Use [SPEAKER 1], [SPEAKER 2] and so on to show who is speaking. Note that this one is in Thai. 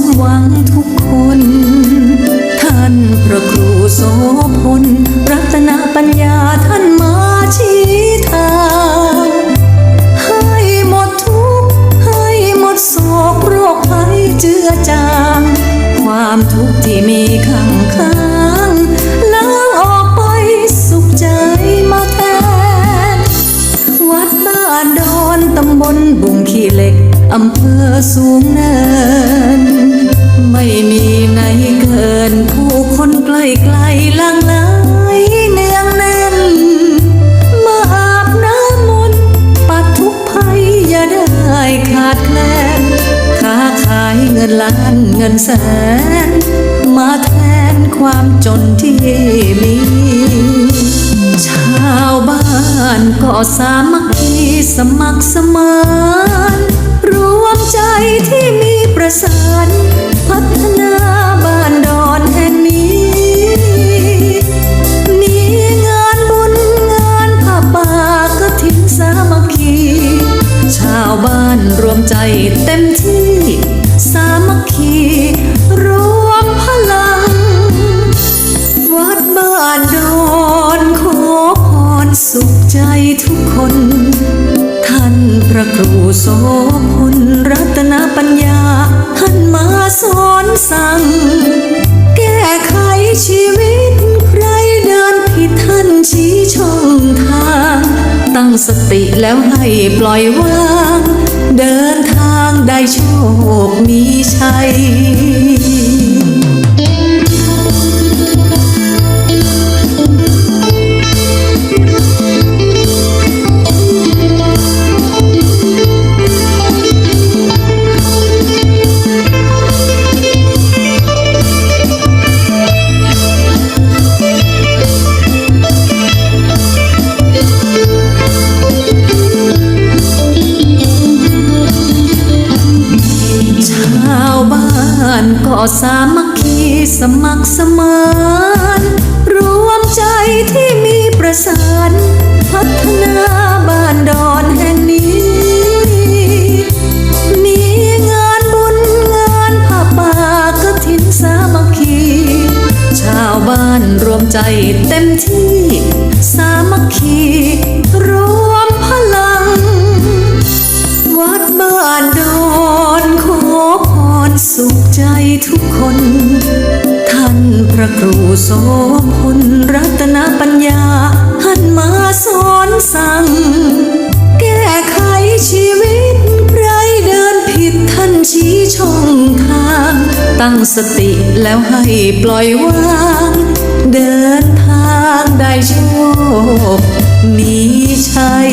[SPEAKER 1] มหวังทุกคน ท่านพระครูโสพลรัตนปัญญาท่านมาชี้ทางให้หมดทุกข์ให้หมดโศกโรคภัยเจือจาง ความทุกข์ที่มีข้างค้างล้างออกไปสุขใจมาแทน วัดบ้านดอนตำบลบุงขี้เหล็ก อำเภอสูงเนิน ไม่มีไหนเกิน ผู้คนใกล้ไกลลังไหลเนืองแน่นมาอาบน้ำมนต์ปัดทุกภัยอย่าได้ขาดแคลนค้าขายเงินล้านเงินแสน มาแทนความจนที่มีชาวบ้านก็สามัคคีสมัครสมาน ที่มีประสาน พัฒนาบ้านดอนแห่งนี้ มีงานบุญงานผ้าป่ากฐินสามัคคี ชาวบ้านรวมใจเต็มที่ สามัคคีรวมพลัง วัดบ้านดอนขอพรสุขใจทุกคน ท่านพระครูโสพลรัต ชี้ช่องทาง ตั้งสติแล้วให้ปล่อยวาง เดินทางได้โชคมีชัย สามัคคีสมัครสมานรวมใจที่มีประสาน พัฒนาบ้านดอนแห่งนี้ มีงานบุญงานผ้าป่ากฐินสามัคคี ชาวบ้านรวมใจเต็มที่ สามัคคีร ครูโสพลรัตนปัญญาท่านมาสอนสั่ง แก้ไขชีวิตใครเดินผิดท่านชี้ช่องทาง ตั้งสติแล้วให้ปล่อยวาง เดินทางได้โชค มีชัย